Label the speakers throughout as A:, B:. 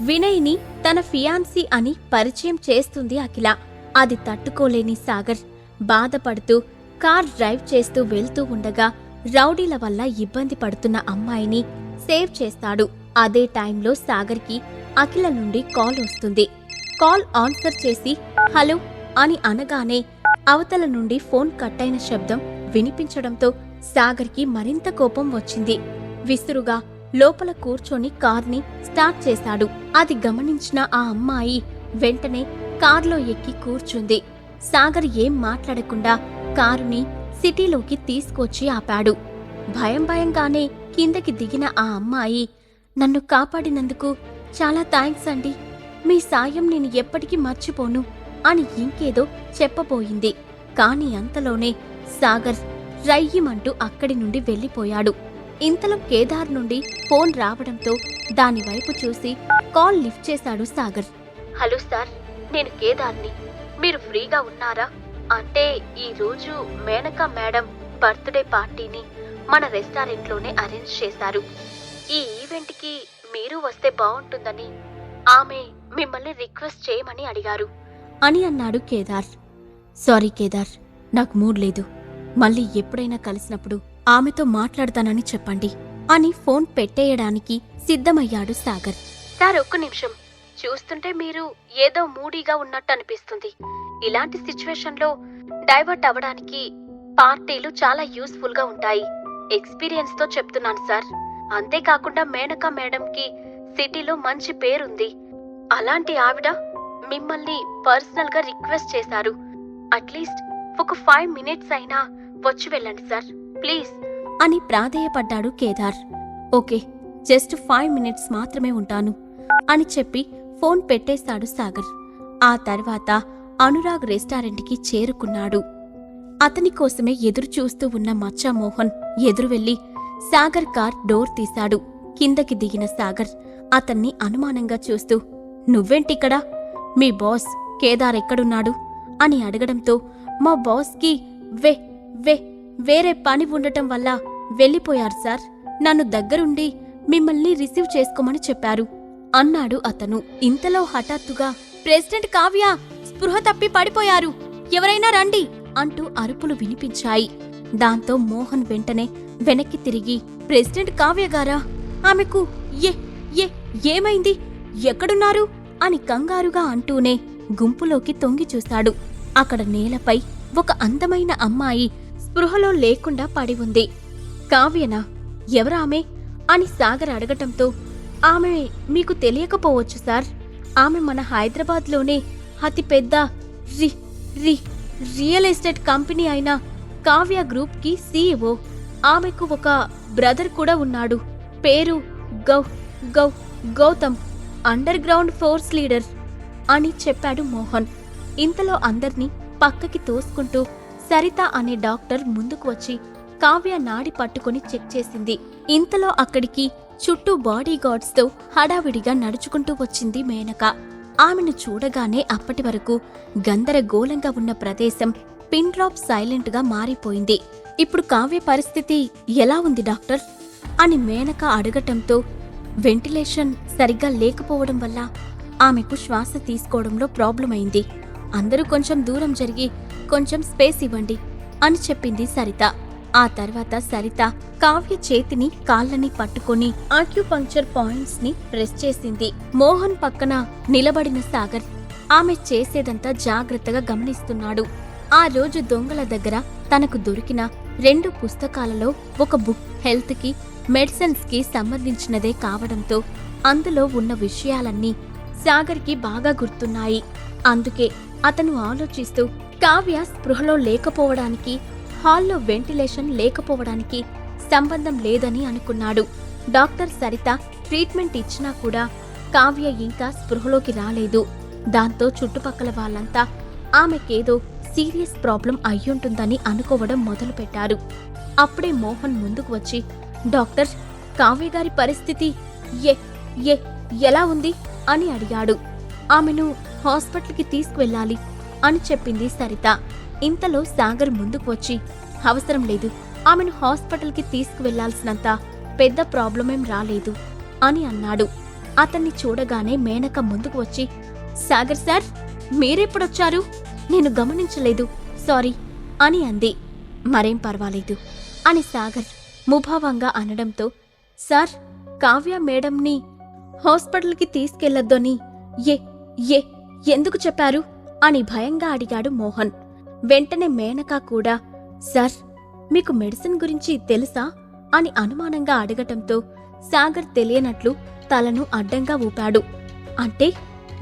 A: వినయ్ని తన ఫియాన్సీ అని పరిచయం చేస్తుంది అఖిల. అది తట్టుకోలేని సాగర్. బాధపడుతూ కార్ డ్రైవ్ చేస్తూ వెళ్తూ ఉండగా రౌడీల వల్ల ఇబ్బంది పడుతున్న అమ్మాయిని సేవ్ చేస్తాడు. అదే టైంలో సాగర్కి అఖిల నుండి కాల్ వస్తుంది. కాల్ ఆన్సర్ చేసి హలో అని అనగానే అవతల నుండి ఫోన్ కట్టైన శబ్దం వినిపించడంతో సాగర్కి మరింత కోపం వచ్చింది. విసురుగా లోపల కూర్చొని కార్ని స్టార్ట్ చేశాడు. అది గమనించిన ఆ అమ్మాయి వెంటనే కార్లో ఎక్కి కూర్చుంది. సాగర్ ఏం మాట్లాడకుండా కారుని సిటీలోకి తీసుకొచ్చి ఆపాడు. భయం భయంగానే కిందకి దిగిన ఆ అమ్మాయి నన్ను కాపాడినందుకు చాలా థ్యాంక్స్ అండి. మీ సాయం నేను ఎప్పటికీ మర్చిపోను అని ఇంకేదో చెప్పబోయింది. కాని అంతలోనే సాగర్ రయ్యమంటూ అక్కడి నుండి వెళ్ళిపోయాడు. ఇంతలో కేదార్ నుండి ఫోన్ రావడంతో దానివైపు చూసి కాల్ లిఫ్ట్ చేశాడు సాగర్. హలో సార్ నేను కేదార్ని. మీరు ఫ్రీగా ఉన్నారా? అంటే ఈ రోజు మేనకా మేడం బర్త్డే పార్టీని మన రెస్టారెంట్లోనే అరేంజ్ చేశారు. ఈ ఈవెంట్కి మీరు వస్తే బాగుంటుందని ఆమె మిమ్మల్ని రిక్వెస్ట్ చేయమని అడిగారు. అని అన్నాడు కేదార్. సారీ కేదార్ నాకు మూడ్ లేదు. మళ్ళీ ఎప్పుడైనా కలిసినప్పుడు ఆమెతో మాట్లాడతానని చెప్పండి అని ఫోన్ పెట్టేయడానికి సిద్ధమయ్యాడు సాగర్. సార్ ఒక్క నిమిషం. చూస్తుంటే మీరు ఏదో మూడీగా ఉన్నట్టు అనిపిస్తుంది. ఇలాంటి సిచ్యువేషన్లో డైవర్ట్ అవ్వడానికి పార్టీలు చాలా యూస్ఫుల్గా ఉంటాయి. ఎక్స్పీరియన్స్తో చెప్తున్నాను సార్. అంతేకాకుండా మేనకా మేడంకి సిటీలో మంచి పేరుంది. అలాంటి ఆవిడ మిమ్మల్ని పర్సనల్గా రిక్వెస్ట్ చేశారు. అట్లీస్ట్ ఒక ఫైవ్ మినిట్స్ అయినా వచ్చి వెళ్ళండి సార్. ప్లీజ్. అని ప్రాధేయపడ్డాడు Kedar. Okay just five minutes మాత్రమే ఉంటాను అని చెప్పి ఫోన్ పెట్టేశాడు సాగర్. ఆ తర్వాత అనురాగ్ రెస్టారెంట్కి చేరుకున్నాడు. అతని కోసమే ఎదురు చూస్తూ ఉన్న మచ్చా మోహన్ ఎదురు వెళ్ళి సాగర్ కార్ డోర్ తీశాడు. కిందకి దిగిన సాగర్ అతన్ని అనుమానంగా చూస్తూ నువ్వేంటిక్కడా? మీ బాస్ కేదార్ ఎక్కడున్నాడు? అని అడగడంతో మా బాస్కి వే వే వేరే పని ఉండటం వల్ల వెళ్ళిపోయారు సార్. నన్ను దగ్గరుండి మిమ్మల్ని రిసీవ్ చేసుకోమని చెప్పారు. అన్నాడు అతను. ఇంతలో హఠాత్తుగా ప్రెసిడెంట్ కావ్య స్పృహ తప్పి పడిపోయారు. ఎవరైనా రండి అంటూ అరుపులు వినిపించాయి. దాంతో మోహన్ వెంటనే వెనక్కి తిరిగి ప్రెసిడెంట్ కావ్య గారా? ఆమెకు ఏ ఏ ఏమైంది? ఎక్కడున్నారు? అని కంగారుగా అంటూనే గుంపులోకి తొంగి చూశాడు. అక్కడ నేలపై ఒక అందమైన అమ్మాయి స్పృహలో లేకుండా పడి ఉంది. కావ్యనా ఎవరామె? అని సాగర్ అడగటంతో ఆమె మీకు తెలియకపోవచ్చు సార్. ఆమె మన హైదరాబాద్లోనే అతిపెద్ద రి రి రియల్ ఎస్టేట్ కంపెనీ అయిన కావ్య గ్రూప్కి సీఈఓ ఆమెకు ఒక బ్రదర్ కూడా ఉన్నాడు. పేరు గౌ గౌ Gautam underground force leader అని చెప్పాడు మోహన్. ఇంతలో అందర్నీ పక్కకి తోసుకుంటూ సరిత అనే డాక్టర్ ముందుకు వచ్చి కావ్య నాడి పట్టుకుని చెక్ చేసింది. ఇంతలో అక్కడికి చుట్టూ బాడీ గార్డ్స్తో హడావిడిగా నడుచుకుంటూ వచ్చింది మేనక. ఆమెను చూడగానే అప్పటి వరకు గందరగోళంగా ఉన్న ప్రదేశం పిన్ డ్రాప్ సైలెంట్గా మారిపోయింది. ఇప్పుడు కావ్య పరిస్థితి ఎలా ఉంది డాక్టర్? అని మేనక అడగటంతో వెంటిలేషన్ సరిగ్గా లేకపోవడం వల్ల ఆమెకు శ్వాస తీసుకోవడంలో ప్రాబ్లం అయింది అందరూ కొంచెం దూరం జరిగి కొంచెం స్పేస్ ఇవ్వండి అని చెప్పింది సరిత. ఆ తర్వాత సరిత కావ్య చేతిని కాళ్ళని పట్టుకొని ఆక్యుపంక్చర్ పాయింట్స్ని ప్రెస్ చేసింది. మోహన్ పక్కన నిలబడిన సాగర్ ఆమె చేసేదంతా జాగ్రత్తగా గమనిస్తున్నాడు. ఆ రోజు దొంగల దగ్గర తనకు దొరికిన రెండు పుస్తకాలలో ఒక బుక్ హెల్త్కి మెడిసిన్స్కి సంబంధించినదే కావడంతో అందులో ఉన్న విషయాలన్నీ సాగర్కి బాగా గుర్తున్నాయి. అందుకే అతను ఆలోచిస్తూ కావ్య స్పృహలో లేకపోవడానికి హాల్లో వెంటిలేషన్ లేకపోవడానికి సంబంధం లేదని అనుకున్నాడు. డాక్టర్ సరిత ట్రీట్మెంట్ ఇచ్చినా కూడా కావ్య ఇంకా స్పృహలోకి రాలేదు. దాంతో చుట్టుపక్కల వాళ్ళంతా ఆమెకేదో సీరియస్ ప్రాబ్లం అయ్యుంటుందని అనుకోవడం మొదలుపెట్టారు. అప్పుడే మోహన్ ముందుకు వచ్చి డాక్టర్ కావ్య గారి పరిస్థితి ఏ ఏ ఎలా ఉంది? అని అడిగాడు. ఆమెను హాస్పిటల్కి తీసుకువెళ్ళాలి అని చెప్పింది సరిత. ఇంతలో సాగర్ ముందుకు వచ్చి అవసరం లేదు ఆమెను హాస్పిటల్కి తీసుకువెళ్ళాల్సినంత పెద్ద ప్రాబ్లమేం రాలేదు అని అన్నాడు. అతన్ని చూడగానే మేనక ముందుకు వచ్చి సాగర్ సార్ మీరెప్పుడొచ్చారు? నేను గమనించలేదు సారీ అని అంది. మరేం పర్వాలేదు అని సాగర్ ముభావంగా అనడంతో సార్ కావ్య మేడంని హాస్పిటల్కి తీసుకెళ్ళొద్దని ఏ ఏ ఎందుకు చెప్పారు? అని భయంగా అడిగాడు మోహన్. వెంటనే మేనకా కూడా సార్ మీకు మెడిసిన్ గురించి తెలుసా? అని అనుమానంగా అడగటంతో సాగర్ తెలియనట్లు తలను అడ్డంగా ఊపాడు. అంటే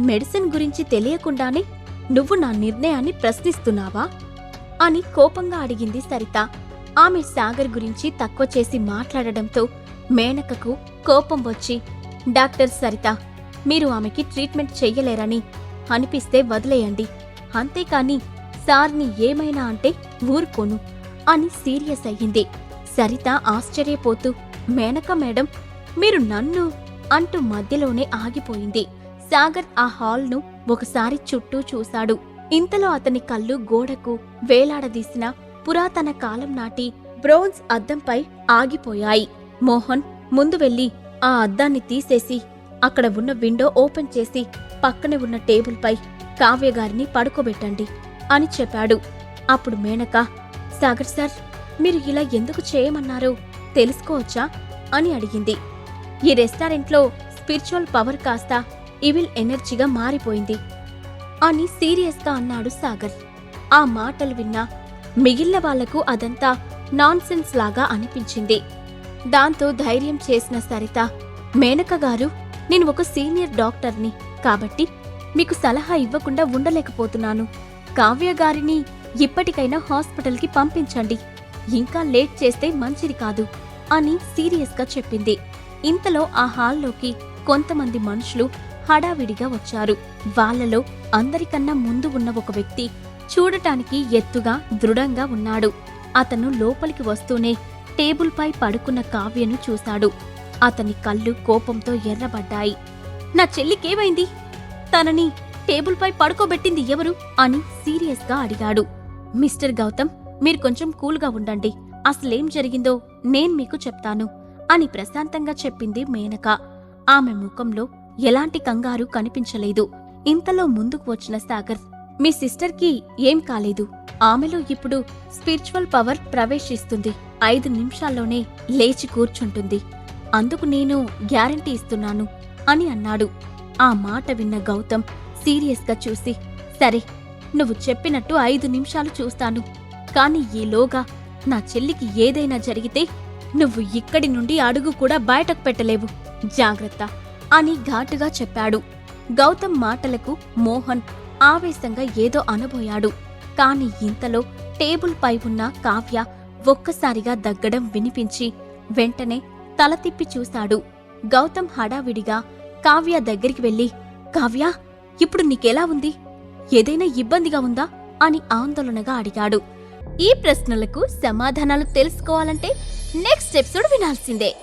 A: మెడిసిన్ గురించి తెలియకుండానే నువ్వు నా నిర్ణయాన్ని ప్రశ్నిస్తున్నావా? అని కోపంగా అడిగింది సరిత. ఆమె సాగర్ గురించి తక్కువ చేసి మాట్లాడడంతో మేనకకు కోపం వచ్చి డాక్టర్ సరిత మీరు ఆమెకి ట్రీట్మెంట్ చెయ్యలేరని అనిపిస్తే వదిలేయండి. అంతేకాని సార్ని ఏమైనా అంటే ఊరుకోను అని సీరియస్ అయ్యింది. సరిత ఆశ్చర్యపోతూ మేనక మేడం మీరు నన్ను అంటూ మధ్యలోనే ఆగిపోయింది. సాగర్ ఆ హాల్ను ఒకసారి చుట్టూ చూశాడు. ఇంతలో అతని కళ్ళు గోడకు వేలాడదీసిన పురాతన కాలం నాటి బ్రోన్స్ అద్దంపై ఆగిపోయాయి. మోహన్ ముందు వెళ్ళి ఆ అద్దాన్ని తీసేసి అక్కడ ఉన్న విండో ఓపెన్ చేసి పక్కనే ఉన్న టేబుల్పై కావ్యగారిని పడుకోబెట్టండి అని చెప్పాడు. అప్పుడు మేనక సాగర్ సార్ మీరు ఇలా ఎందుకు చేయమన్నారు? తెలుసుకోవచ్చా? అని అడిగింది. ఈ రెస్టారెంట్లో స్పిరిచువల్ పవర్ కాస్త ఇవిల్ ఎనర్జీగా మారిపోయింది అని సీరియస్గా అన్నాడు సాగర్. ఆ మాటలు విన్నా మిగిలిన వాళ్ళకు అదంతా నాన్సెన్స్ లాగా అనిపించింది. దాంతో ధైర్యం చేసిన సరిత మేనక గారు నేను ఒక సీనియర్ డాక్టర్ని కాబట్టి మీకు సలహా ఇవ్వకుండా ఉండలేకపోతున్నాను. కావ్య గారిని ఇప్పటికైనా హాస్పిటల్కి పంపించండి. ఇంకా లేట్ చేస్తే మంచిది కాదు అని సీరియస్గా చెప్పింది. ఇంతలో ఆ హాల్లోకి కొంతమంది మనుషులు హడావిడిగా వచ్చారు. వాళ్ళలో అందరికన్నా ముందు ఉన్న ఒక వ్యక్తి చూడటానికి ఎత్తుగా దృఢంగా ఉన్నాడు. అతను లోపలికి వస్తూనే టేబుల్పై పడుకున్న కావ్యను చూశాడు. అతని కళ్ళు కోపంతో ఎర్రబడ్డాయి. నా చెల్లికేమైంది? తనని టేబుల్పై పడుకోబెట్టింది ఎవరు? అని సీరియస్గా అడిగాడు. మిస్టర్ గౌతమ్ మీరు కొంచెం కూల్గా ఉండండి. అసలేం జరిగిందో నేను మీకు చెప్తాను అని ప్రశాంతంగా చెప్పింది మేనక. ఆమె ముఖంలో ఎలాంటి కంగారు కనిపించలేదు. ఇంతలో ముందుకు వచ్చిన సాగర్ మీ సిస్టర్కి ఏం కాలేదు. ఆమెలో ఇప్పుడు స్పిరిచువల్ పవర్ ప్రవేశిస్తుంది. ఐదు నిమిషాల్లోనే లేచి కూర్చుంటుంది. అందుకు నేను గ్యారంటీ ఇస్తున్నాను అని అన్నాడు. ఆ మాట విన్న గౌతమ్ సీరియస్గా చూసి సరే నువ్వు చెప్పినట్టు ఐదు నిమిషాలు చూస్తాను. కాని ఈలోగా నా చెల్లికి ఏదైనా జరిగితే నువ్వు ఇక్కడి నుండి అడుగు కూడా బయటకు పెట్టలేవు. జాగ్రత్త అని ఘాటుగా చెప్పాడు. గౌతమ్ మాటలకు మోహన్ ఆవేశంగా ఏదో అనబోయాడు. కాని ఇంతలో టేబుల్ పై ఉన్న కావ్య ఒక్కసారిగా దగ్గడం వినిపించి వెంటనే తల తిప్పి చూశాడు గౌతమ్ హడావిడిగా కావ్య దగ్గరికి వెళ్ళి కావ్య ఇప్పుడు నీకెలా ఉంది? ఏదైనా ఇబ్బందిగా ఉందా? అని ఆందోళనగా అడిగాడు. ఈ ప్రశ్నలకు సమాధానాలు తెలుసుకోవాలంటే నెక్స్ట్ ఎపిసోడ్ వినాల్సిందే.